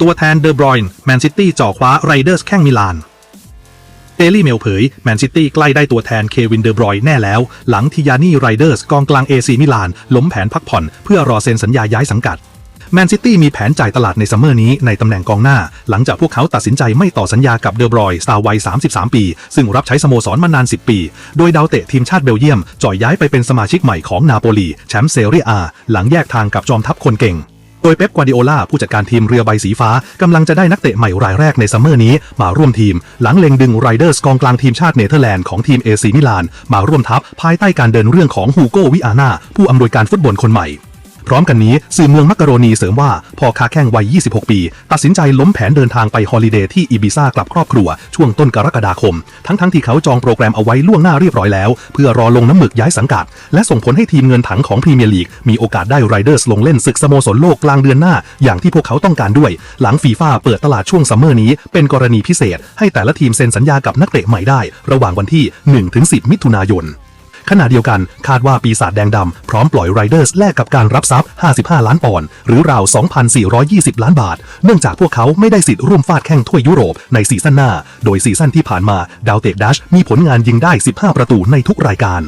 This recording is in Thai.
ตัวแทนเดอบรอยน์แมนซิตี้จ่อคว้าไรเดอร์สแข้งมิลานเดลี่เมลเผยแมนซิตี้ใกล้ได้ตัวแทนเควินเดอบรอยน์แน่แล้ว หลังทิยานี่ไรเดอร์สกองกลางเอซีมิลาน ล้มแผนพักผ่อนเพื่อรอเซ็นสัญญาย้ายสังกัดแมนซิตี้มีแผนจ่ายตลาดในซัมเมอร์นี้ในตำแหน่งกองหน้า หลังจากพวกเขาตัดสินใจไม่ต่อสัญญากับเดอบรอยน์สตาร์วัย 33 ปี ซึ่งรับใช้สโมสรมานาน 10 ปี โดยดาวเตะทีมชาติเบลเยียม จ่อยย้ายไปเป็นสมาชิกใหม่ของนาโปลีแชมป์เซเรียอาหลังแยกทางกับจอมทัพคนเก่ง ยเป๊ปกวาร์ดิโอลาผู้จัดการทีมเรือใบสีฟ้ากำลังจะได้นักเตะใหม่รายแรกในซัมเมอร์นี้ มาร่วมทีม หลังเล็งดึงไรเดอร์สกองกลางทีมชาติเนเธอร์แลนด์ของทีมเอซีมิลาน มาร่วมทัพภายใต้การเดินเรื่องของฮูโกวิอาน่าผู้อำนวยการฟุตบอลคนใหม่ พร้อมกันนี้สื่อเมืองมักกะโรนีเสริมว่าพ่อคาแข้งวัย 26 ปี ตัดสินใจล้มแผนเดินทางไปฮอลิเดย์ที่อีบิซ่ากลับครอบครัว ช่วงต้นกรกฎาคม ทั้งๆทที่เขาจองโปรแกรมเอาไว้ล่วงหน้าเรียบร้อยแล้ว เพื่อรอลงน้ำหมึกย้ายสังกัด และส่งผลให้ทีมเงินถังของพรีเมียร์ลีกมีโอกาสได้ไรเดอร์สลงเล่นศึกสโมสรโลกกลางเดือนหน้า อย่างที่พวกเขาต้องการด้วย หลังฟีฟ่าเปิดตลาดช่วงซัมเมอร์นี้เป็นกรณีพิเศษ ให้แต่ละทีมเซ็นสัญญากับนักเตะใหม่ได้ ระหว่างวันที่ 1-10 มิถุนายน ขณะเดียวกันคาดว่าปีศาจแดงดำพร้อมปล่อยไรเดอร์สแลกกับการรับทรัพย์ 55 ล้านปอนด์หรือราว 2,420 ล้านบาท เนื่องจากพวกเขาไม่ได้สิทธิ์ร่วมฟาดแข่งถ้วยยุโรปในซีซั่นหน้า โดยซีซั่นที่ผ่านมาดาวเตะดัชมีผลงานยิงได้ 15 ประตูในทุกรายการ